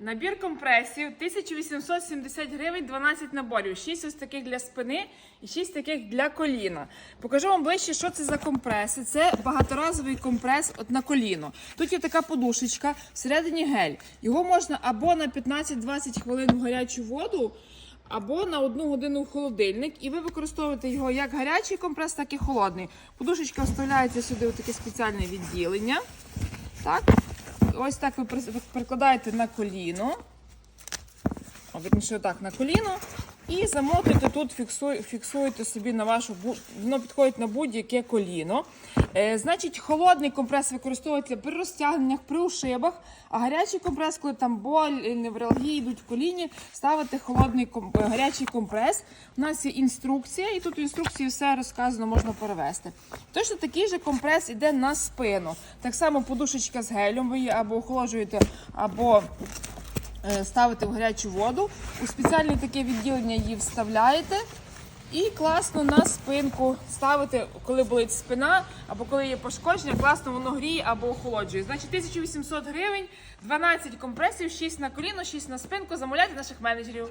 Набір компресів 1870 гривень, 12 наборів. 6 ось таких для спини і 6 таких для коліна. Покажу вам ближче, що це за компреси. Це багаторазовий компрес от на коліно. Тут є така подушечка, всередині гель. Його можна або на 15-20 хвилин в гарячу воду. Або на одну годину в холодильник, і ви використовуєте його як гарячий компрес, так і холодний. Подушечка вставляється сюди у таке спеціальне відділення. Так. Ось так ви прикладаєте на коліно. О, Вірніше, отак на коліно. І замотуєте тут, фіксуєте собі на вашу воно підходить на будь-яке коліно. Е, значить, холодний компрес використовується при розтягненнях, при ушибах, а гарячий компрес, коли там боль, е, невралгії йдуть в коліні, ставити холодний е, гарячий компрес. У нас є інструкція, і тут в інструкції все розказано, можна перевести. Точно такий же компрес іде на спину. Так само подушечка з гелем, ви її або охолоджуєте, або ставите в гарячу воду. У спеціальне таке відділення її вставляєте. І класно на спинку ставити, коли болить спина, або коли є пошкодження, класно воно гріє або охолоджує. Значить, 1800 гривень, 12 компресів, 6 на коліно, 6 на спинку. Замовляйте наших менеджерів.